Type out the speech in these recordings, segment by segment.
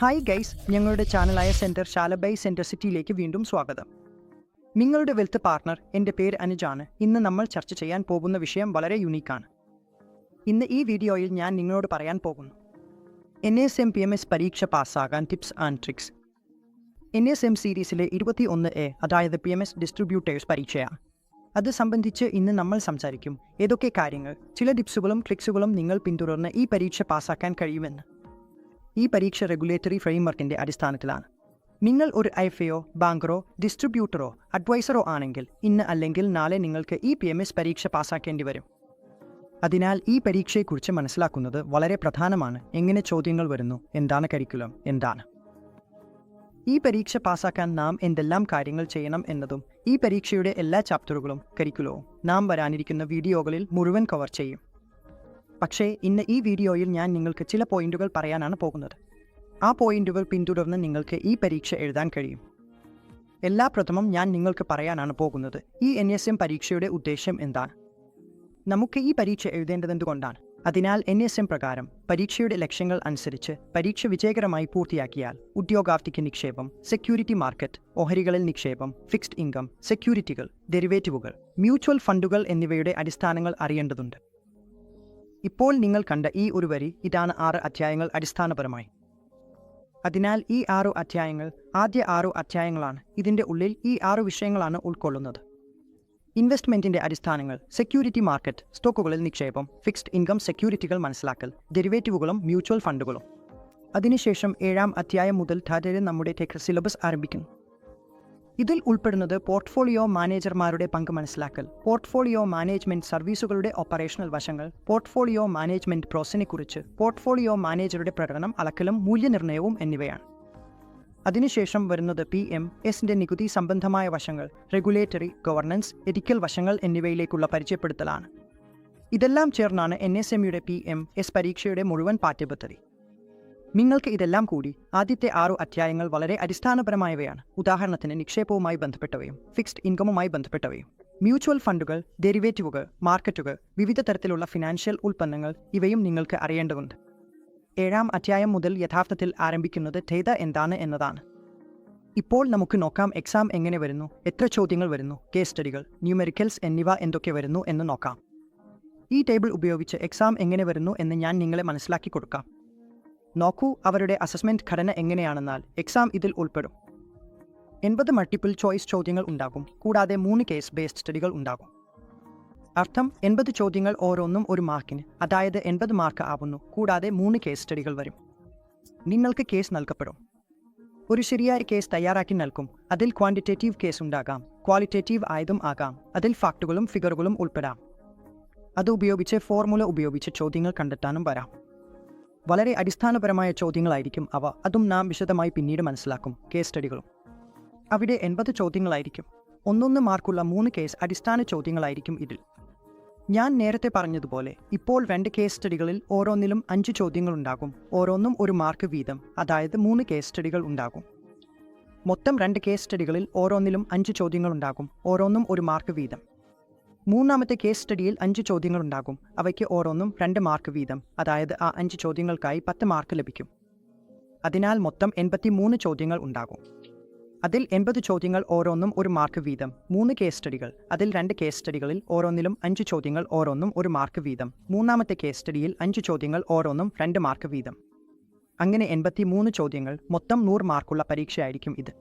Hi guys ഞങ്ങളുടെ ചാനലായ centre ശാലബൈ centre സിറ്റിയിലേക്ക് വീണ്ടും സ്വാഗതം. നിങ്ങളുടെ വെൽത്ത് പാർട്ണർ എന്റെ പേര് അനുജാണ്. ഇന്ന് നമ്മൾ ചർച്ച ചെയ്യാൻ പോകുന്ന വിഷയം വളരെ യുണീക്കാണ് ഇന്ന് ഈ വീഡിയോയിൽ ഞാൻ നിങ്ങളോട് പറയാൻ പോകുന്നു. N S M P M S പരീക്ഷ പാസ്സാകാൻ tips and tricks N S M സീരീസിലെ ഇരുപത്തി ഒന്ന് എ അതായത് പി എം എസ് ഡിസ്ട്രിബ്യൂട്ടേഴ്സ് പരീക്ഷയാണ്. അത് സംബന്ധിച്ച് ഇന്ന് നമ്മൾ സംസാരിക്കും. ഏതൊക്കെ കാര്യങ്ങൾ ചില ടിപ്സുകളും ട്രിക്സുകളും നിങ്ങൾ പിന്തുടർന്ന് ഈ പരീക്ഷ പാസ്സാക്കാൻ കഴിയുമെന്ന്. ഈ പരീക്ഷ റെഗുലേറ്ററി ഫ്രെയിംവർക്കിന്റെ അടിസ്ഥാനത്തിലാണ്. നിങ്ങൾ ഒരു ഐഫയോ ബാങ്കറോ ഡിസ്ട്രിബ്യൂട്ടറോ അഡ്വൈസറോ ആണെങ്കിൽ ഇന്ന് അല്ലെങ്കിൽ നാളെ നിങ്ങൾക്ക് ഈ പി എം എസ് പരീക്ഷ പാസ്സാക്കേണ്ടി വരും. അതിനാൽ ഈ പരീക്ഷയെക്കുറിച്ച് മനസ്സിലാക്കുന്നത് വളരെ പ്രധാനമാണ്. എങ്ങനെ ചോദ്യങ്ങൾ വരുന്നു എന്താണ് കരിക്കുലം എന്താണ്? ഈ പരീക്ഷ പാസ്സാക്കാൻ നാം എന്തെല്ലാം കാര്യങ്ങൾ ചെയ്യണം എന്നതും ഈ പരീക്ഷയുടെ എല്ലാ ചാപ്റ്ററുകളും കരിക്കുലവും നാം വരാനിരിക്കുന്ന വീഡിയോകളിൽ മുഴുവൻ കവർ ചെയ്യും. പക്ഷേ ഇന്ന് ഈ വീഡിയോയിൽ ഞാൻ നിങ്ങൾക്ക് ചില പോയിന്റുകൾ പറയാനാണ് പോകുന്നത്. ആ പോയിന്റുകൾ പിന്തുടർന്ന് നിങ്ങൾക്ക് ഈ പരീക്ഷ എഴുതാൻ കഴിയും. എല്ലാ പ്രഥമം ഞാൻ നിങ്ങൾക്ക് പറയാനാണ് പോകുന്നത്. ഈ എൻ എസ് എം പരീക്ഷയുടെ ഉദ്ദേശ്യം എന്താണ്? നമുക്ക് ഈ പരീക്ഷ എഴുതേണ്ടതെന്തുകൊണ്ടാണ്? അതിനാൽ എൻ എസ് എം പ്രകാരം പരീക്ഷയുടെ ലക്ഷ്യങ്ങൾ അനുസരിച്ച് പരീക്ഷ വിജയകരമായി പൂർത്തിയാക്കിയാൽ ഉദ്യോഗാർത്ഥിക്ക് നിക്ഷേപം സെക്യൂരിറ്റി മാർക്കറ്റ് ഓഹരികളിൽ നിക്ഷേപം ഫിക്സ്ഡ് ഇൻകം സെക്യൂരിറ്റികൾ ഡെറിവേറ്റീവുകൾ മ്യൂച്വൽ ഫണ്ടുകൾ എന്നിവയുടെ അടിസ്ഥാനങ്ങൾ അറിയേണ്ടതുണ്ട്. ഇപ്പോൾ നിങ്ങൾ കണ്ട ഈ ഒരു വരി ഇതാണ് ആറ് അധ്യായങ്ങൾ അടിസ്ഥാനപരമായി. അതിനാൽ ഈ ആറു അധ്യായങ്ങൾ ആദ്യ ആറു അധ്യായങ്ങളാണ്. ഇതിന്റെ ഉള്ളിൽ ഈ ആറു വിഷയങ്ങളാണ് ഉൾക്കൊള്ളുന്നത്. ഇൻവെസ്റ്റ്മെന്റിന്റെ അടിസ്ഥാനങ്ങൾ സെക്യൂരിറ്റി മാർക്കറ്റ് സ്റ്റോക്കുകളിൽ നിക്ഷേപം ഫിക്സ്ഡ് ഇൻകം സെക്യൂരിറ്റികൾ മനസ്സിലാക്കൽ ഡെറിവേറ്റീവുകളും മ്യൂച്വൽ ഫണ്ടുകളും. അതിനുശേഷം ഏഴാം അധ്യായം മുതൽ ധാരയിൽ നമ്മുടെ ടെക് സിലബസ് ആരംഭിക്കുന്നു. ഇതിൽ ഉൾപ്പെടുന്നത് പോർട്ട്ഫോളിയോ മാനേജർമാരുടെ പങ്ക് മനസ്സിലാക്കൽ. പോർട്ട്ഫോളിയോ മാനേജ്മെന്റ് സർവീസുകളുടെ ഓപ്പറേഷണൽ വശങ്ങൾ. പോർട്ട്ഫോളിയോ മാനേജ്മെന്റ് പ്രോസസിനെക്കുറിച്ച് പോർട്ട്ഫോളിയോ മാനേജറുടെ പ്രകടനം അളക്കലും മൂല്യനിർണയവും എന്നിവയാണ്. അതിനുശേഷം വരുന്നത് പി എം എസിന്റെ നികുതി സംബന്ധമായ വശങ്ങൾ. റെഗുലേറ്ററി ഗവർണൻസ് എത്തിക്കൽ വശങ്ങൾ എന്നിവയിലേക്കുള്ള പരിചയപ്പെടുത്തലാണ്. ഇതെല്ലാം ചേർന്നാണ് എൻ എസ് എം യുടെ പി എം എസ് പരീക്ഷയുടെ മുഴുവൻ പാഠ്യപദ്ധതി. നിങ്ങൾക്ക് ഇതെല്ലാം കൂടി ആദ്യത്തെ ആറു അധ്യായങ്ങൾ വളരെ അടിസ്ഥാനപരമായവയാണ്. ഉദാഹരണത്തിന് നിക്ഷേപവുമായി ബന്ധപ്പെട്ടവയും ഫിക്സ്ഡ് ഇൻകമുമായി ബന്ധപ്പെട്ടവയും. മ്യൂച്വൽ ഫണ്ടുകൾ ഡെറിവേറ്റീവുകൾ മാർക്കറ്റുകൾ വിവിധ തരത്തിലുള്ള ഫിനാൻഷ്യൽ ഉൽപ്പന്നങ്ങൾ ഇവയും നിങ്ങൾക്ക് അറിയേണ്ടതുണ്ട്. ഏഴാം അധ്യായം മുതൽ യഥാർത്ഥത്തിൽ ആരംഭിക്കുന്നത് ചെയ്ത എന്താണ് എന്നതാണ്. ഇപ്പോൾ നമുക്ക് നോക്കാം എക്സാം എങ്ങനെ വരുന്നു എത്ര ചോദ്യങ്ങൾ വരുന്നു കേസ് സ്റ്റഡികൾ ന്യൂമെറിക്കൽസ് എന്നിവ എന്തൊക്കെ വരുന്നു എന്ന് നോക്കാം. ഈ ടേബിൾ ഉപയോഗിച്ച് എക്സാം എങ്ങനെ വരുന്നു എന്ന് ഞാൻ നിങ്ങളെ മനസ്സിലാക്കി കൊടുക്കാം. നോക്കൂ അവരുടെ അസസ്മെന്റ് ഘടന എങ്ങനെയാണെന്നാൽ എക്സാം ഇതിൽ ഉൾപ്പെടും. എൺപത് മൾട്ടിപ്പിൾ ചോയ്സ് ചോദ്യങ്ങൾ ഉണ്ടാകും. കൂടാതെ മൂന്ന് കേസ് ബേസ്ഡ് സ്റ്റഡികൾ ഉണ്ടാകും. അർത്ഥം എൺപത് ചോദ്യങ്ങൾ ഓരോന്നും ഒരു മാർക്കിന് അതായത് എൺപത് മാർക്ക് ആവുന്നു. കൂടാതെ മൂന്ന് കേസ് സ്റ്റഡികൾ വരും. നിങ്ങൾക്ക് കേസ് നൽകപ്പെടും. ഒരു ശരിയായ കേസ് തയ്യാറാക്കി നൽകും. അതിൽ ക്വാണ്ടിറ്റേറ്റീവ് കേസ് ഉണ്ടാകാം. ക്വാളിറ്റേറ്റീവ് ആയതും ആകാം. അതിൽ ഫാക്റ്റുകളും ഫിഗറുകളും ഉൾപ്പെടാം. അത് ഉപയോഗിച്ച് ഫോർമുല ഉപയോഗിച്ച് ചോദ്യങ്ങൾ കണ്ടെത്താനും വരാം. വളരെ അടിസ്ഥാനപരമായ ചോദ്യങ്ങളായിരിക്കും അവ. അതും നാം വിശദമായി പിന്നീട് മനസ്സിലാക്കും. കേസ് സ്റ്റഡികളും അവിടെ എൺപത് ചോദ്യങ്ങളായിരിക്കും. ഒന്നൊന്ന് മാർക്കുള്ള മൂന്ന് കേസ് അടിസ്ഥാന ചോദ്യങ്ങളായിരിക്കും ഇതിൽ. ഞാൻ നേരത്തെ പറഞ്ഞതുപോലെ ഇപ്പോൾ രണ്ട് കേസ് സ്റ്റഡികളിൽ ഓരോന്നിലും അഞ്ച് ചോദ്യങ്ങളുണ്ടാകും. ഓരോന്നും ഒരു മാർക്ക് വീതം അതായത് മൂന്ന് കേസ് സ്റ്റഡികൾ ഉണ്ടാകും. മൊത്തം രണ്ട് കേസ് സ്റ്റഡികളിൽ ഓരോന്നിലും അഞ്ച് ചോദ്യങ്ങളുണ്ടാകും. ഓരോന്നും ഒരു മാർക്ക് വീതം. മൂന്നാമത്തെ കേസ് സ്റ്റഡിയിൽ അഞ്ച് ചോദ്യങ്ങളുണ്ടാകും. അവയ്ക്ക് ഓരോന്നും രണ്ട് മാർക്ക് വീതം. അതായത് ആ അഞ്ച് ചോദ്യങ്ങൾക്കായി പത്ത് മാർക്ക് ലഭിക്കും. അതിനാൽ മൊത്തം എൺപത്തി മൂന്ന് ചോദ്യങ്ങൾ ഉണ്ടാകും. അതിൽ എൺപത് ചോദ്യങ്ങൾ ഓരോന്നും ഒരു മാർക്ക് വീതം. മൂന്ന് കേസ് സ്റ്റഡികൾ അതിൽ രണ്ട് കേസ് സ്റ്റഡികളിൽ ഓരോന്നിലും അഞ്ച് ചോദ്യങ്ങൾ ഓരോന്നും ഒരു മാർക്ക് വീതം. മൂന്നാമത്തെ കേസ് സ്റ്റഡിയിൽ അഞ്ച് ചോദ്യങ്ങൾ ഓരോന്നും രണ്ട് മാർക്ക് വീതം. അങ്ങനെ എൺപത്തി മൂന്ന് ചോദ്യങ്ങൾ മൊത്തം നൂറ് മാർക്കുള്ള പരീക്ഷയായിരിക്കും ഇത്.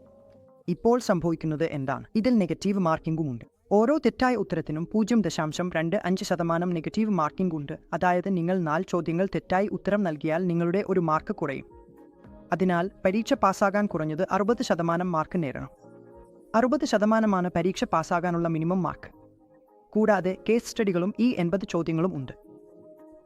ഇപ്പോൾ സംഭവിക്കുന്നത് എന്താണ്? ഇതിൽ നെഗറ്റീവ് മാർക്കിംഗും ഉണ്ട്. ഓരോ തെറ്റായ ഉത്തരത്തിനും പൂജ്യം ദശാംശം രണ്ട് അഞ്ച് ശതമാനം നെഗറ്റീവ് മാർക്കിംഗ് ഉണ്ട്. അതായത് നിങ്ങൾ നാല് ചോദ്യങ്ങൾ തെറ്റായി ഉത്തരം നൽകിയാൽ നിങ്ങളുടെ ഒരു മാർക്ക് കുറയും. അതിനാൽ പരീക്ഷ പാസ്സാകാൻ കുറഞ്ഞത് അറുപത് ശതമാനം മാർക്ക് നേടണം. അറുപത് ശതമാനമാണ് പരീക്ഷ പാസ്സാകാനുള്ള മിനിമം മാർക്ക്. കൂടാതെ കേസ് സ്റ്റഡികളും ഈ എൺപത് ചോദ്യങ്ങളും ഉണ്ട്.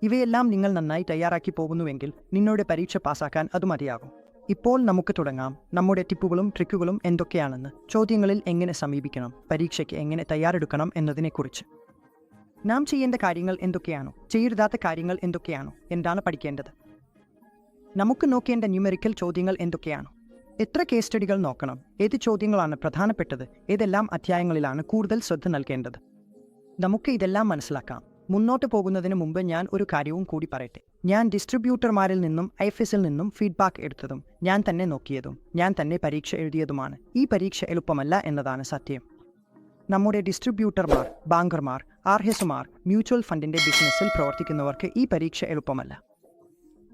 ഇവയെല്ലാം നിങ്ങൾ നന്നായി തയ്യാറാക്കി പോകുന്നുവെങ്കിൽ നിങ്ങളുടെ പരീക്ഷ പാസ്സാക്കാൻ അത് മതിയാകും. ഇപ്പോൾ നമുക്ക് തുടങ്ങാം. നമ്മുടെ ടിപ്പുകളും ട്രിക്കുകളും എന്തൊക്കെയാണെന്ന് ചോദ്യങ്ങളിൽ എങ്ങനെ സമീപിക്കണം? പരീക്ഷയ്ക്ക് എങ്ങനെ തയ്യാറെടുക്കണം എന്നതിനെക്കുറിച്ച്. നാം ചെയ്യേണ്ട കാര്യങ്ങൾ എന്തൊക്കെയാണോ? ചെയ്യരുതാത്ത കാര്യങ്ങൾ എന്തൊക്കെയാണോ? എന്താണ് പഠിക്കേണ്ടത്? നമുക്ക് നോക്കേണ്ട ന്യൂമെറിക്കൽ ചോദ്യങ്ങൾ എന്തൊക്കെയാണോ? എത്ര കേസ് സ്റ്റഡികൾ നോക്കണം? ഏത് ചോദ്യങ്ങളാണ് പ്രധാനപ്പെട്ടത്? ഏതെല്ലാം അധ്യായങ്ങളിലാണ് കൂടുതൽ ശ്രദ്ധ നൽകേണ്ടത്? നമുക്ക് ഇതെല്ലാം മനസ്സിലാക്കാം. മുന്നോട്ട് പോകുന്നതിന് മുമ്പ് ഞാൻ ഒരു കാര്യവും കൂടി പറയട്ടെ. ഞാൻ ഡിസ്ട്രിബ്യൂട്ടർമാരിൽ നിന്നും ഐഫിസിൽ നിന്നും ഫീഡ്ബാക്ക് എടുത്തതും ഞാൻ തന്നെ നോക്കിയതും ഞാൻ തന്നെ പരീക്ഷ എഴുതിയതുമാണ്. ഈ പരീക്ഷ എളുപ്പമല്ല എന്നതാണ് സത്യം. നമ്മുടെ ഡിസ്ട്രിബ്യൂട്ടർമാർ ബാങ്കർമാർ ആർഹെസുമാർ മ്യൂച്വൽ ഫണ്ടിന്റെ ബിസിനസ്സിൽ പ്രവർത്തിക്കുന്നവർക്ക് ഈ പരീക്ഷ എളുപ്പമല്ല.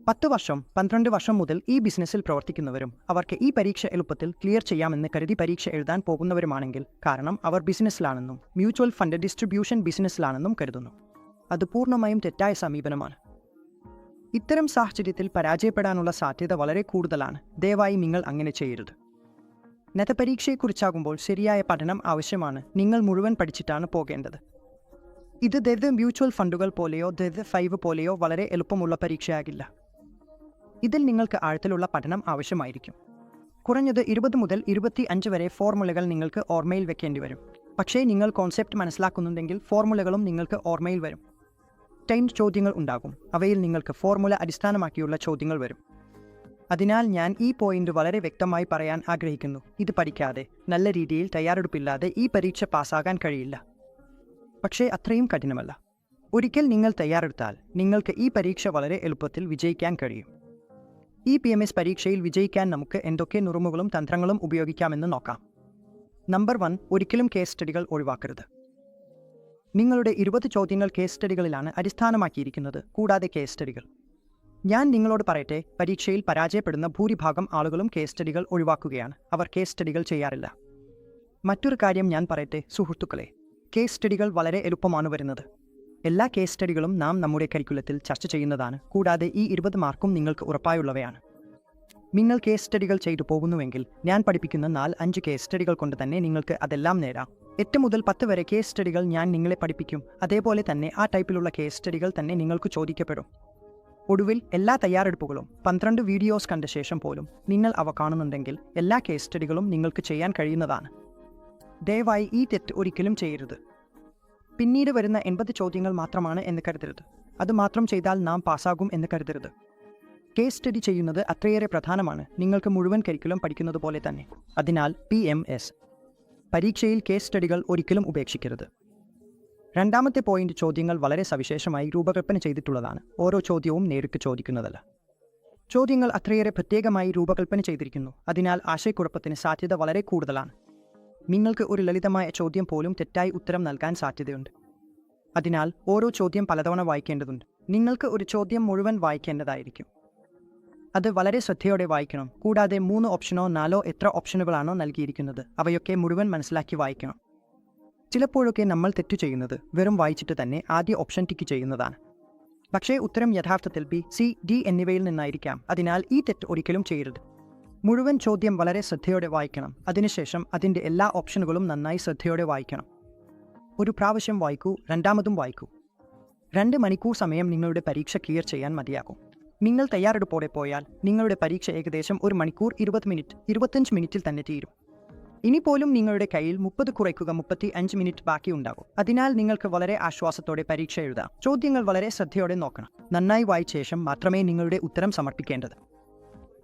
പത്ത് വർഷം പന്ത്രണ്ട് വർഷം മുതൽ ഈ ബിസിനസ്സിൽ പ്രവർത്തിക്കുന്നവരും അവർക്ക് ഈ പരീക്ഷ എളുപ്പത്തിൽ ക്ലിയർ ചെയ്യാമെന്ന് കരുതി പരീക്ഷ എഴുതാൻ പോകുന്നവരുമാണെങ്കിൽ കാരണം അവർ ബിസിനസ്സിലാണെന്നും മ്യൂച്വൽ ഫണ്ട് ഡിസ്ട്രിബ്യൂഷൻ ബിസിനസ്സിലാണെന്നും കരുതുന്നു. അത് പൂർണമായും തെറ്റായ സമീപനമാണ്. ഇത്തരം സാഹചര്യത്തിൽ പരാജയപ്പെടാനുള്ള സാധ്യത വളരെ കൂടുതലാണ്. ദയവായി നിങ്ങൾ അങ്ങനെ ചെയ്യരുത്. നെതപരീക്ഷയെക്കുറിച്ചാകുമ്പോൾ ശരിയായ പഠനം ആവശ്യമാണ്. നിങ്ങൾ മുഴുവൻ പഠിച്ചിട്ടാണ് പോകേണ്ടത്. ഇത് ദൈവ മ്യൂച്വൽ ഫണ്ടുകൾ പോലെയോ ദൈവ ഫൈവ് പോലെയോ വളരെ എളുപ്പമുള്ള പരീക്ഷയാകില്ല. ഇതിൽ നിങ്ങൾക്ക് ആഴത്തിലുള്ള പഠനം ആവശ്യമായിരിക്കും. കുറഞ്ഞത് ഇരുപത് മുതൽ ഇരുപത്തി അഞ്ച് വരെ ഫോർമുലകൾ നിങ്ങൾക്ക് ഓർമ്മയിൽ വെക്കേണ്ടി വരും പക്ഷേ നിങ്ങൾ കോൺസെപ്റ്റ് മനസ്സിലാക്കുന്നുണ്ടെങ്കിൽ ഫോർമുലകളും നിങ്ങൾക്ക് ഓർമ്മയിൽ വരും. ടൈം ചോദ്യങ്ങൾ ഉണ്ടാകും. അവയിൽ നിങ്ങൾക്ക് ഫോർമുല അടിസ്ഥാനമാക്കിയുള്ള ചോദ്യങ്ങൾ വരും. അതിനാൽ ഞാൻ ഈ പോയിന്റ് വളരെ വ്യക്തമായി പറയാൻ ആഗ്രഹിക്കുന്നു. ഇത് പഠിക്കാതെ നല്ല രീതിയിൽ തയ്യാറെടുപ്പില്ലാതെ ഈ പരീക്ഷ പാസ്സാകാൻ കഴിയില്ല. പക്ഷേ അത്രയും കഠിനമല്ല. ഒരിക്കൽ നിങ്ങൾ തയ്യാറെടുത്താൽ നിങ്ങൾക്ക് ഈ പരീക്ഷ വളരെ എളുപ്പത്തിൽ വിജയിക്കാൻ കഴിയും. ഇ പി എം എസ് പരീക്ഷയിൽ വിജയിക്കാൻ നമുക്ക് എന്തൊക്കെ നുറുമുകളും തന്ത്രങ്ങളും ഉപയോഗിക്കാമെന്ന് നോക്കാം. നമ്പർ വൺ ഒരിക്കലും കേസ് സ്റ്റഡികൾ ഒഴിവാക്കരുത്. നിങ്ങളുടെ ഇരുപത് ചോദ്യങ്ങൾ കേസ് സ്റ്റഡികളിലാണ് അടിസ്ഥാനമാക്കിയിരിക്കുന്നത്. കൂടാതെ കേസ് സ്റ്റഡികൾ ഞാൻ നിങ്ങളോട് പറയട്ടെ പരീക്ഷയിൽ പരാജയപ്പെടുന്ന ഭൂരിഭാഗം ആളുകളും കേസ് സ്റ്റഡികൾ ഒഴിവാക്കുകയാണ്. അവർ കേസ് സ്റ്റഡികൾ ചെയ്യാറില്ല. മറ്റൊരു കാര്യം ഞാൻ പറയട്ടെ സുഹൃത്തുക്കളെ. കേസ് സ്റ്റഡികൾ വളരെ എളുപ്പമാണ് വരുന്നത്. എല്ലാ കേസ് സ്റ്റഡികളും നാം നമ്മുടെ കരിക്കുലത്തിൽ ചർച്ച ചെയ്യുന്നതാണ്. കൂടാതെ ഈ ഇരുപത് മാർക്കും നിങ്ങൾക്ക് ഉറപ്പായുള്ളവയാണ്. നിങ്ങൾ കേസ് സ്റ്റഡികൾ ചെയ്തു പോകുന്നുവെങ്കിൽ ഞാൻ പഠിപ്പിക്കുന്ന നാല് അഞ്ച് കേസ് സ്റ്റഡികൾ കൊണ്ട് തന്നെ നിങ്ങൾക്ക് അതെല്ലാം നേടാം എട്ട് മുതൽ പത്ത് വരെ കേസ് സ്റ്റഡികൾ ഞാൻ നിങ്ങളെ പഠിപ്പിക്കും. അതേപോലെ തന്നെ ആ ടൈപ്പിലുള്ള കേസ് സ്റ്റഡികൾ തന്നെ നിങ്ങൾക്ക് ചോദിക്കപ്പെടും. ഒടുവിൽ എല്ലാ തയ്യാറെടുപ്പുകളും പന്ത്രണ്ട് വീഡിയോസ് കണ്ട ശേഷം പോലും നിങ്ങൾ അവ കാണുന്നുണ്ടെങ്കിൽ എല്ലാ കേസ് സ്റ്റഡികളും നിങ്ങൾക്ക് ചെയ്യാൻ കഴിയുന്നതാണ്. ദയവായി ഈ തെറ്റ് ഒരിക്കലും ചെയ്യരുത്. പിന്നീട് വരുന്ന എൺപത് ചോദ്യങ്ങൾ മാത്രമാണ് എന്ന് കരുതരുത്. അത് മാത്രം ചെയ്താൽ നാം പാസ്സാകും എന്ന് കരുതരുത്. കേസ് സ്റ്റഡി ചെയ്യുന്നത് അത്രയേറെ പ്രധാനമാണ്. നിങ്ങൾക്ക് മുഴുവൻ കരിക്കുലം പഠിക്കുന്നത് പോലെ തന്നെ. അതിനാൽ പി എം എസ്. പരീക്ഷയിൽ കേസ് സ്റ്റഡികൾ ഒരിക്കലും ഉപേക്ഷിക്കരുത്. രണ്ടാമത്തെ പോയിന്റ് ചോദ്യങ്ങൾ വളരെ സവിശേഷമായി രൂപകൽപ്പന ചെയ്തിട്ടുള്ളതാണ്. ഓരോ ചോദ്യവും നേരിട്ട് ചോദിക്കുന്നതല്ല. ചോദ്യങ്ങൾ അത്രയേറെ പ്രത്യേകമായി രൂപകൽപ്പന ചെയ്തിരിക്കുന്നു. അതിനാൽ ആശയക്കുഴപ്പത്തിന് സാധ്യത വളരെ കൂടുതലാണ്. നിങ്ങൾക്ക് ഒരു ലളിതമായ ചോദ്യം പോലും തെറ്റായി ഉത്തരം നൽകാൻ സാധ്യതയുണ്ട്. അതിനാൽ ഓരോ ചോദ്യം പലതവണ വായിക്കേണ്ടതുണ്ട്. നിങ്ങൾക്ക് ഒരു ചോദ്യം മുഴുവൻ വായിക്കേണ്ടതായിരിക്കും. അത് വളരെ ശ്രദ്ധയോടെ വായിക്കണം. കൂടാതെ മൂന്ന് ഓപ്ഷനോ നാലോ എത്ര ഓപ്ഷനുകളാണോ നൽകിയിരിക്കുന്നത്. അവയൊക്കെ മുഴുവൻ മനസ്സിലാക്കി വായിക്കണം. ചിലപ്പോഴൊക്കെ നമ്മൾ തെറ്റു ചെയ്യുന്നത് വെറും വായിച്ചിട്ട് തന്നെ ആദ്യ ഓപ്ഷൻ ടിക്ക് ചെയ്യുന്നതാണ്. പക്ഷേ ഉത്തരം യഥാർത്ഥത്തിൽ ബി സി ഡി എന്നിവയിൽ നിന്നായിരിക്കാം. അതിനാൽ ഈ തെറ്റ് ഒരിക്കലും ചെയ്യരുത്. മുഴുവൻ ചോദ്യം വളരെ ശ്രദ്ധയോടെ വായിക്കണം. അതിനുശേഷം അതിന്റെ എല്ലാ ഓപ്ഷനുകളും നന്നായി ശ്രദ്ധയോടെ വായിക്കണം. ഒരു പ്രാവശ്യം വായിക്കൂ രണ്ടാമതും വായിക്കൂ. രണ്ട് മണിക്കൂർ സമയം നിങ്ങളുടെ പരീക്ഷ ക്ലിയർ ചെയ്യാൻ മതിയാകും. നിങ്ങൾ തയ്യാറെടുപ്പോടെ പോയാൽ നിങ്ങളുടെ പരീക്ഷ ഏകദേശം ഒരു മണിക്കൂർ ഇരുപത് മിനിറ്റ് ഇരുപത്തഞ്ച് മിനിറ്റിൽ തന്നെ തീരും. ഇനി പോലും നിങ്ങളുടെ കയ്യിൽ മുപ്പത് കുറയ്ക്കുക മുപ്പത്തി അഞ്ച് മിനിറ്റ് ബാക്കിയുണ്ടാകും അതിനാൽ നിങ്ങൾക്ക് വളരെ ആശ്വാസത്തോടെ പരീക്ഷ എഴുതാം. ചോദ്യങ്ങൾ വളരെ ശ്രദ്ധയോടെ നോക്കണം. നന്നായി വായിച്ച ശേഷം മാത്രമേ നിങ്ങളുടെ ഉത്തരം സമർപ്പിക്കേണ്ടത്.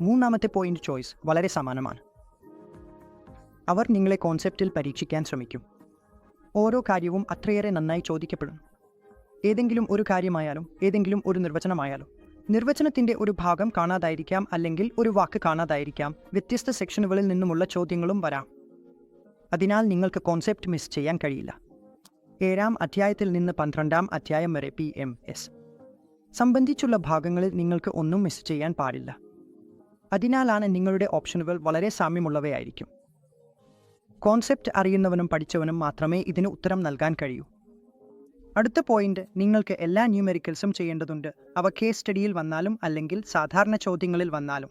മൂന്നാമത്തെ പോയിന്റ് ചോയ്സ് വളരെ സമാനമാണ്. അവർ നിങ്ങളെ കോൺസെപ്റ്റിൽ പരീക്ഷിക്കാൻ ശ്രമിക്കും. ഓരോ കാര്യവും അത്രയേറെ നന്നായി ചോദിക്കപ്പെടും. ഏതെങ്കിലും ഒരു കാര്യമായാലും ഏതെങ്കിലും ഒരു നിർവചനമായാലും നിർവചനത്തിന്റെ ഒരു ഭാഗം കാണാതായിരിക്കാം അല്ലെങ്കിൽ ഒരു വാക്ക് കാണാതായിരിക്കാം. വ്യത്യസ്ത സെക്ഷനുകളിൽ നിന്നുമുള്ള ചോദ്യങ്ങളും വരാം. അതിനാൽ നിങ്ങൾക്ക് കോൺസെപ്റ്റ് മിസ് ചെയ്യാൻ കഴിയില്ല. ഏഴാം അധ്യായത്തിൽ നിന്ന് പന്ത്രണ്ടാം അധ്യായം വരെ പി എം എസ്. സംബന്ധിച്ചുള്ള ഭാഗങ്ങളിൽ നിങ്ങൾക്ക് ഒന്നും മിസ് ചെയ്യാൻ പാടില്ല. അതിനാലാണ് നിങ്ങളുടെ ഓപ്ഷനുകൾ വളരെ സാമ്യമുള്ളവയായിരിക്കും. കോൺസെപ്റ്റ് അറിയുന്നവനും പഠിച്ചവനും മാത്രമേ ഇതിന് ഉത്തരം നൽകാൻ കഴിയൂ. അടുത്ത പോയിന്റ് നിങ്ങൾക്ക് എല്ലാ ന്യൂമെറിക്കൽസും ചെയ്യേണ്ടതുണ്ട്. അവ കേസ് സ്റ്റഡിയിൽ വന്നാലും അല്ലെങ്കിൽ സാധാരണ ചോദ്യങ്ങളിൽ വന്നാലും.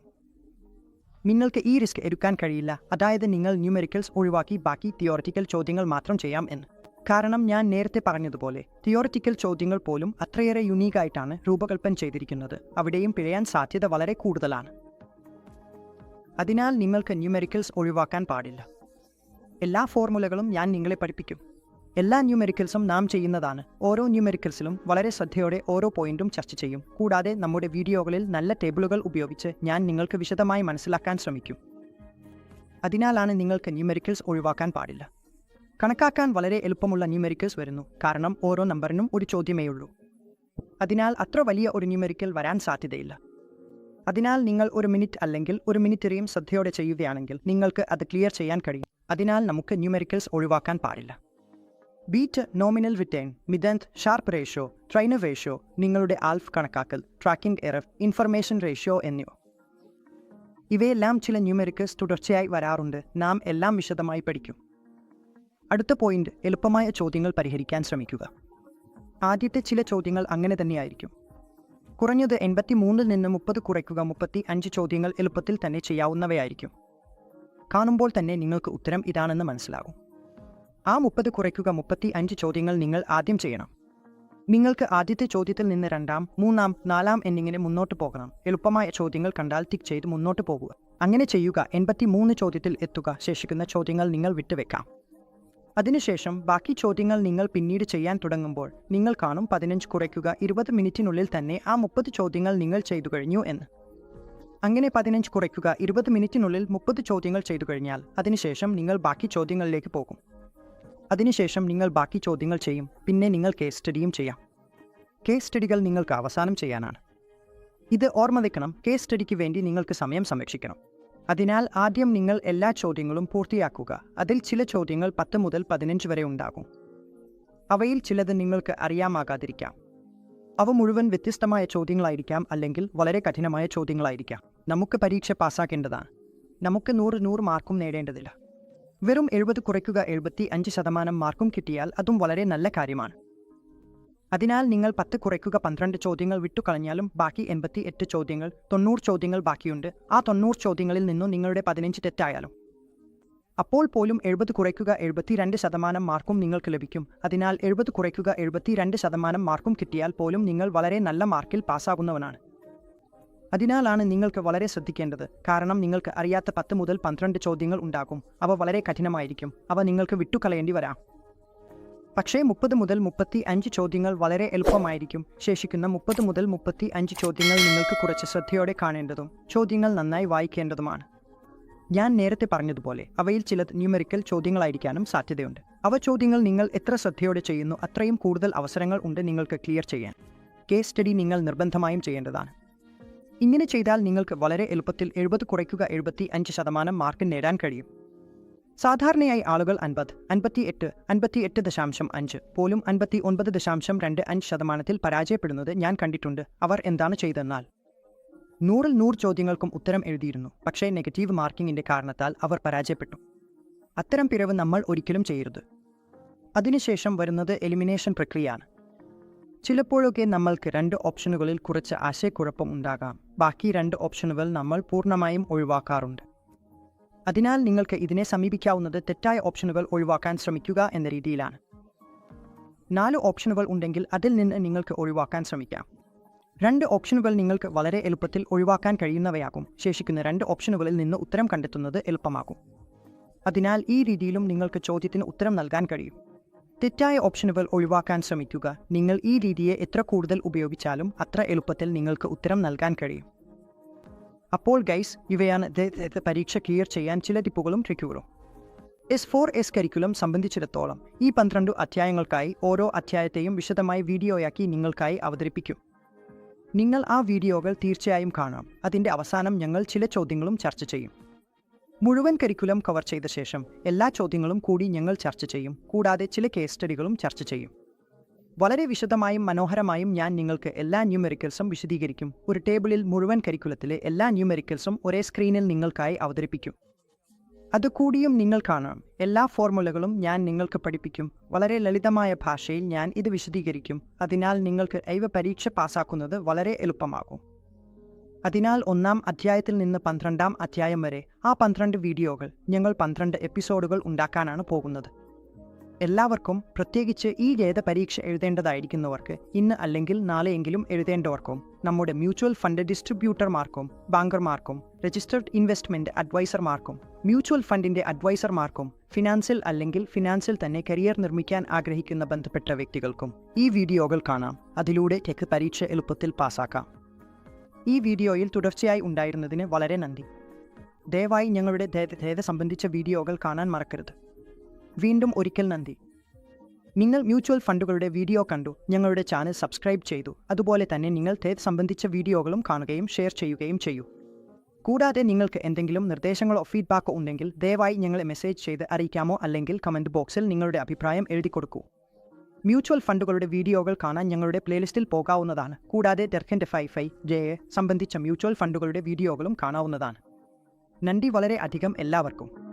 നിങ്ങൾക്ക് ഈ റിസ്ക് എടുക്കാൻ കഴിയില്ല. അതായത് നിങ്ങൾ ന്യൂമെറിക്കൽസ് ഒഴിവാക്കി ബാക്കി തിയോറിറ്റിക്കൽ ചോദ്യങ്ങൾ മാത്രം ചെയ്യാം എന്ന്. കാരണം ഞാൻ നേരത്തെ പറഞ്ഞതുപോലെ തിയോറിറ്റിക്കൽ ചോദ്യങ്ങൾ പോലും അത്രയേറെ യുണീക്കായിട്ടാണ് രൂപകൽപ്പന ചെയ്തിരിക്കുന്നത്. അവിടെയും പിഴയാൻ സാധ്യത വളരെ കൂടുതലാണ്. അതിനാൽ നിങ്ങൾക്ക് ന്യൂമെറിക്കൽസ് ഒഴിവാക്കാൻ പാടില്ല. എല്ലാ ഫോർമുലകളും ഞാൻ നിങ്ങളെ പഠിപ്പിക്കും. എല്ലാ ന്യൂമെറിക്കൽസും നാം ചെയ്യുന്നതാണ്. ഓരോ ന്യൂമെറിക്കൽസിലും വളരെ ശ്രദ്ധയോടെ ഓരോ പോയിന്റും ചർച്ച ചെയ്യും. കൂടാതെ നമ്മുടെ വീഡിയോകളിൽ നല്ല ടേബിളുകൾ ഉപയോഗിച്ച് ഞാൻ നിങ്ങൾക്ക് വിശദമായി മനസ്സിലാക്കാൻ ശ്രമിക്കും. അതിനാലാണ് നിങ്ങൾക്ക് ന്യൂമെറിക്കൽസ് ഒഴിവാക്കാൻ പാടില്ല. കണക്കാക്കാൻ വളരെ എളുപ്പമുള്ള ന്യൂമെറിക്കൽസ് വരുന്നു. കാരണം ഓരോ നമ്പറിനും ഒരു ചോദ്യമേ ഉള്ളൂ. അതിനാൽ അത്ര വലിയ ഒരു ന്യൂമെറിക്കൽ വരാൻ സാധ്യതയില്ല. അതിനാൽ നിങ്ങൾ ഒരു മിനിറ്റ് അല്ലെങ്കിൽ ഒരു മിനിറ്ററിയും ശ്രദ്ധയോടെ ചെയ്യുകയാണെങ്കിൽ നിങ്ങൾക്ക് അത് ക്ലിയർ ചെയ്യാൻ കഴിയും. അതിനാൽ നമുക്ക് ന്യൂമെറിക്കൽസ് ഒഴിവാക്കാൻ പാടില്ല. ബീറ്റ് നോമിനൽ റിട്ടേൺ മിതന്ത് ഷാർപ്പ് റേഷ്യോ ട്രൈനർ റേഷ്യോ നിങ്ങളുടെ ആൽഫ് കണക്കാക്കൽ ട്രാക്കിംഗ് എറർ ഇൻഫർമേഷൻ റേഷ്യോ എന്നിവ. ഇവയെല്ലാം ചില ന്യൂമെറിക്കസ് തുടർച്ചയായി വരാറുണ്ട്. നാം എല്ലാം വിശദമായി പഠിക്കും. അടുത്ത പോയിന്റ് എളുപ്പമായ ചോദ്യങ്ങൾ പരിഹരിക്കാൻ ശ്രമിക്കുക. ആദ്യത്തെ ചില ചോദ്യങ്ങൾ അങ്ങനെ തന്നെയായിരിക്കും. കുറഞ്ഞത് എൺപത്തി മൂന്നിൽ നിന്ന് മുപ്പത് കുറയ്ക്കുക മുപ്പത്തി അഞ്ച് ചോദ്യങ്ങൾ എളുപ്പത്തിൽ തന്നെ ചെയ്യാവുന്നവയായിരിക്കും. കാണുമ്പോൾ തന്നെ നിങ്ങൾക്ക് ഉത്തരം ഇതാണെന്ന് മനസ്സിലാകും. ആ മുപ്പത് കുറയ്ക്കുക മുപ്പത്തി അഞ്ച് ചോദ്യങ്ങൾ നിങ്ങൾ ആദ്യം ചെയ്യണം. നിങ്ങൾക്ക് ആദ്യത്തെ ചോദ്യത്തിൽ നിന്ന് രണ്ടാം മൂന്നാം നാലാം എന്നിങ്ങനെ മുന്നോട്ട് പോകണം. എളുപ്പമായ ചോദ്യങ്ങൾ കണ്ടാൽ ടിക്ക് ചെയ്ത് മുന്നോട്ട് പോകുക അങ്ങനെ ചെയ്യുക എൺപത്തി മൂന്ന് ചോദ്യത്തിൽ എത്തുക ശേഷിക്കുന്ന ചോദ്യങ്ങൾ നിങ്ങൾ വിട്ടുവെക്കാം അതിനുശേഷം ബാക്കി ചോദ്യങ്ങൾ നിങ്ങൾ പിന്നീട് ചെയ്യാൻ തുടങ്ങുമ്പോൾ നിങ്ങൾ കാണും പതിനഞ്ച് കുറയ്ക്കുക ഇരുപത് മിനിറ്റിനുള്ളിൽ തന്നെ ആ മുപ്പത് ചോദ്യങ്ങൾ നിങ്ങൾ ചെയ്തു കഴിഞ്ഞു എന്ന്. അങ്ങനെ പതിനഞ്ച് കുറയ്ക്കുക ഇരുപത് മിനിറ്റിനുള്ളിൽ മുപ്പത് ചോദ്യങ്ങൾ ചെയ്തു കഴിഞ്ഞാൽ അതിനുശേഷം നിങ്ങൾ ബാക്കി ചോദ്യങ്ങളിലേക്ക് പോകും. അതിനുശേഷം നിങ്ങൾ ബാക്കി ചോദ്യങ്ങൾ ചെയ്യും. പിന്നെ നിങ്ങൾ കേസ് സ്റ്റഡിയും ചെയ്യാം. കേസ് സ്റ്റഡികൾ നിങ്ങൾക്ക് അവസാനം ചെയ്യാനാണ്. ഇത് ഓർമ്മ വെക്കണം. കേസ് സ്റ്റഡിക്ക് വേണ്ടി നിങ്ങൾക്ക് സമയം സംരക്ഷിക്കണം. അതിനാൽ ആദ്യം നിങ്ങൾ എല്ലാ ചോദ്യങ്ങളും പൂർത്തിയാക്കുക. അതിൽ ചില ചോദ്യങ്ങൾ പത്ത് മുതൽ പതിനഞ്ച് വരെ ഉണ്ടാകും. അവയിൽ ചിലത് നിങ്ങൾക്ക് അറിയാമാകാതിരിക്കാം. അവ മുഴുവൻ വ്യത്യസ്തമായ ചോദ്യങ്ങളായിരിക്കാം അല്ലെങ്കിൽ വളരെ കഠിനമായ ചോദ്യങ്ങളായിരിക്കാം. നമുക്ക് പരീക്ഷ പാസ്സാക്കേണ്ടതാണ്. നമുക്ക് നൂറ് നൂറ് മാർക്കും നേടേണ്ടതില്ല. വെറും എഴുപത് കുറയ്ക്കുക എഴുപത്തി അഞ്ച് ശതമാനം മാർക്കും കിട്ടിയാൽ അതും വളരെ നല്ല കാര്യമാണ്. അതിനാൽ നിങ്ങൾ പത്ത് കുറയ്ക്കുക പന്ത്രണ്ട് ചോദ്യങ്ങൾ വിട്ടുകളഞ്ഞാലും ബാക്കി എൺപത്തി എട്ട് ചോദ്യങ്ങൾ തൊണ്ണൂറ് ചോദ്യങ്ങൾ ബാക്കിയുണ്ട്. ആ തൊണ്ണൂറ് ചോദ്യങ്ങളിൽ നിന്നും നിങ്ങളുടെ പതിനഞ്ച് തെറ്റായാലും. അപ്പോൾ പോലും എഴുപത് കുറയ്ക്കുക എഴുപത്തിരണ്ട് ശതമാനം മാർക്കും നിങ്ങൾക്ക് ലഭിക്കും. അതിനാൽ എഴുപത് കുറയ്ക്കുക എഴുപത്തിരണ്ട് ശതമാനം മാർക്കും കിട്ടിയാൽ പോലും നിങ്ങൾ വളരെ നല്ല മാർക്കിൽ പാസ്സാകുന്നവനാണ്. അതിനാലാണ് നിങ്ങൾക്ക് വളരെ ശ്രദ്ധിക്കേണ്ടത്. കാരണം നിങ്ങൾക്ക് അറിയാത്ത പത്ത് മുതൽ പന്ത്രണ്ട് ചോദ്യങ്ങൾ ഉണ്ടാകും. അവ വളരെ കഠിനമായിരിക്കും. അവ നിങ്ങൾക്ക് വിട്ടുകളയേണ്ടി വരാം. പക്ഷേ മുപ്പത് മുതൽ മുപ്പത്തി അഞ്ച് ചോദ്യങ്ങൾ വളരെ എളുപ്പമായിരിക്കും. ശേഷിക്കുന്ന മുപ്പത് മുതൽ മുപ്പത്തി അഞ്ച് ചോദ്യങ്ങൾ നിങ്ങൾക്ക് കുറച്ച് ശ്രദ്ധയോടെ കാണേണ്ടതും ചോദ്യങ്ങൾ നന്നായി വായിക്കേണ്ടതുമാണ്. ഞാൻ നേരത്തെ പറഞ്ഞതുപോലെ അവയിൽ ചിലത് ന്യൂമെറിക്കൽ ചോദ്യങ്ങളായിരിക്കാനും സാധ്യതയുണ്ട്. അവ ചോദ്യങ്ങൾ നിങ്ങൾ എത്ര ശ്രദ്ധയോടെ ചെയ്യുന്നു അത്രയും കൂടുതൽ അവസരങ്ങൾ ഉണ്ട് നിങ്ങൾക്ക് ക്ലിയർ ചെയ്യാൻ. കേസ് സ്റ്റഡി നിങ്ങൾ നിർബന്ധമായും ചെയ്യേണ്ടതാണ്. ഇങ്ങനെ ചെയ്താൽ നിങ്ങൾക്ക് വളരെ എളുപ്പത്തിൽ എഴുപത് കുറയ്ക്കുക എഴുപത്തി അഞ്ച് ശതമാനം മാർക്ക് നേടാൻ കഴിയും. സാധാരണയായി ആളുകൾ അൻപത് അൻപത്തി എട്ട് അൻപത്തി എട്ട് ദശാംശം അഞ്ച് പോലും അൻപത്തി ഒൻപത് ദശാംശം രണ്ട് അഞ്ച് ശതമാനത്തിൽ പരാജയപ്പെടുന്നത് ഞാൻ കണ്ടിട്ടുണ്ട് അവർ എന്താണ് ചെയ്തെന്നാൽ. നൂറിൽ നൂറ് ചോദ്യങ്ങൾക്കും ഉത്തരം എഴുതിയിരുന്നു പക്ഷേ നെഗറ്റീവ് മാർക്കിങ്ങിന്റെ കാരണത്താൽ അവർ പരാജയപ്പെട്ടു. അത്തരം പിഴവ് നമ്മൾ ഒരിക്കലും ചെയ്യരുത്. അതിനുശേഷം വരുന്നത് എലിമിനേഷൻ പ്രക്രിയയാണ്. ചിലപ്പോഴൊക്കെ നമ്മൾക്ക് രണ്ട് ഓപ്ഷനുകളിൽ കുറച്ച് ആശയക്കുഴപ്പം ഉണ്ടാകാം. ബാക്കി രണ്ട് ഓപ്ഷനുകൾ നമ്മൾ പൂർണമായും ഒഴിവാക്കാറുണ്ട്. അതിനാൽ നിങ്ങൾക്ക് ഇതിനെ സമീപിക്കാവുന്നത് തെറ്റായ ഓപ്ഷനുകൾ ഒഴിവാക്കാൻ ശ്രമിക്കുക എന്ന രീതിയിലാണ്. നാല് ഓപ്ഷനുകൾ ഉണ്ടെങ്കിൽ അതിൽ നിന്ന് നിങ്ങൾക്ക് ഒഴിവാക്കാൻ ശ്രമിക്കാം. രണ്ട് ഓപ്ഷനുകൾ നിങ്ങൾക്ക് വളരെ എളുപ്പത്തിൽ ഒഴിവാക്കാൻ കഴിയുന്നവയാകും. ശേഷിക്കുന്ന രണ്ട് ഓപ്ഷനുകളിൽ നിന്ന് ഉത്തരം കണ്ടെത്തുന്നത് എളുപ്പമാകും. അതിനാൽ ഈ രീതിയിലും നിങ്ങൾക്ക് ചോദ്യത്തിന് ഉത്തരം നൽകാൻ കഴിയും. തെറ്റായ ഓപ്ഷനുകൾ ഒഴിവാക്കാൻ ശ്രമിക്കുക. നിങ്ങൾ ഈ രീതിയെ എത്ര കൂടുതൽ ഉപയോഗിച്ചാലും അത്ര എളുപ്പത്തിൽ നിങ്ങൾക്ക് ഉത്തരം നൽകാൻ കഴിയും. അപ്പോൾ ഗൈസ് ഇവയാണ് പരീക്ഷ ക്ലിയർ ചെയ്യാൻ ചില ടിപ്പുകളും ട്രിക്കുകളും എസ് ഫോർ എസ് കരിക്കുലം സംബന്ധിച്ചിടത്തോളം ഈ പന്ത്രണ്ട് അധ്യായങ്ങൾക്കായി ഓരോ അധ്യായത്തെയും വിശദമായി വീഡിയോയാക്കി നിങ്ങൾക്കായി അവതരിപ്പിക്കും. നിങ്ങൾ ആ വീഡിയോകൾ തീർച്ചയായും കാണാം. അതിന്റെ അവസാനം ഞങ്ങൾ ചില ചോദ്യങ്ങളും ചർച്ച ചെയ്യും. മുഴുവൻ കരിക്കുലം കവർ ചെയ്ത ശേഷം എല്ലാ ചോദ്യങ്ങളും കൂടി ഞങ്ങൾ ചർച്ച ചെയ്യും. കൂടാതെ ചില കേസ് സ്റ്റഡികളും ചർച്ച ചെയ്യും. വളരെ വിശദമായും മനോഹരമായും ഞാൻ നിങ്ങൾക്ക് എല്ലാ ന്യൂമെറിക്കൽസും വിശദീകരിക്കും. ഒരു ടേബിളിൽ മുഴുവൻ കരിക്കുലത്തിലെ എല്ലാ ന്യൂമെറിക്കൽസും ഒരേ സ്ക്രീനിൽ നിങ്ങൾക്കായി അവതരിപ്പിക്കും. അത് കൂടിയും നിങ്ങൾ കാണാം. എല്ലാ ഫോർമുലകളും ഞാൻ നിങ്ങൾക്ക് പഠിപ്പിക്കും. വളരെ ലളിതമായ ഭാഷയിൽ ഞാൻ ഇത് വിശദീകരിക്കും. അതിനാൽ നിങ്ങൾക്ക് ഐവ പരീക്ഷ പാസ്സാക്കുന്നത് വളരെ എളുപ്പമാകും. അതിനാൽ ഒന്നാം അധ്യായത്തിൽ നിന്ന് പന്ത്രണ്ടാം അധ്യായം വരെ ആ പന്ത്രണ്ട് വീഡിയോകൾ ഞങ്ങൾ പന്ത്രണ്ട് എപ്പിസോഡുകൾ ഉണ്ടാക്കാനാണ് പോകുന്നത്. എല്ലാവർക്കും പ്രത്യേകിച്ച് ഈ ഗേത പരീക്ഷ എഴുതേണ്ടതായിരിക്കുന്നവർക്ക് ഇന്ന് അല്ലെങ്കിൽ നാളെയെങ്കിലും എഴുതേണ്ടവർക്കും നമ്മുടെ മ്യൂച്വൽ ഫണ്ട് ഡിസ്ട്രിബ്യൂട്ടർമാർക്കും ബാങ്കർമാർക്കും രജിസ്റ്റേർഡ് ഇൻവെസ്റ്റ്മെന്റ് അഡ്വൈസർമാർക്കും മ്യൂച്വൽ ഫണ്ടിന്റെ അഡ്വൈസർമാർക്കും ഫിനാൻസിൽ അല്ലെങ്കിൽ ഫിനാൻസിൽ തന്നെ കരിയർ നിർമ്മിക്കാൻ ആഗ്രഹിക്കുന്ന ബന്ധപ്പെട്ട വ്യക്തികൾക്കും ഈ വീഡിയോകൾ കാണാം. അതിലൂടെ ടെക് പരീക്ഷ എളുപ്പത്തിൽ പാസ്സാക്കാം ഈ വീഡിയോയിൽ തുടർച്ചയായി ഉണ്ടായിരുന്നതിന് വളരെ നന്ദി. ദയവായി ഞങ്ങളുടെ ധേത സംബന്ധിച്ച വീഡിയോകൾ കാണാൻ മറക്കരുത്. വീണ്ടും ഒരിക്കൽ നന്ദി. നിങ്ങൾ മ്യൂച്വൽ ഫണ്ടുകളുടെ വീഡിയോ കണ്ടു ഞങ്ങളുടെ ചാനൽ സബ്സ്ക്രൈബ് ചെയ്തു അതുപോലെ തന്നെ നിങ്ങൾ ധേത് സംബന്ധിച്ച വീഡിയോകളും കാണുകയും ഷെയർ ചെയ്യുകയും ചെയ്യൂ. കൂടാതെ നിങ്ങൾക്ക് എന്തെങ്കിലും നിർദ്ദേശങ്ങളോ ഫീഡ്ബാക്കോ ഉണ്ടെങ്കിൽ ദയവായി ഞങ്ങളെ മെസ്സേജ് ചെയ്ത് അറിയിക്കാമോ അല്ലെങ്കിൽ കമന്റ് ബോക്സിൽ നിങ്ങളുടെ അഭിപ്രായം എഴുതി കൊടുക്കൂ മ്യൂച്വൽ ഫണ്ടുകളുടെ വീഡിയോകൾ കാണാൻ ഞങ്ങളുടെ പ്ലേലിസ്റ്റിൽ പോകാവുന്നതാണ്. കൂടാതെ ഡെർഖന്റെ ഫൈവ് ഫൈവ് ജയെ സംബന്ധിച്ച മ്യൂച്വൽ ഫണ്ടുകളുടെ വീഡിയോകളും കാണാവുന്നതാണ്. നന്ദി വളരെ അധികം എല്ലാവർക്കും.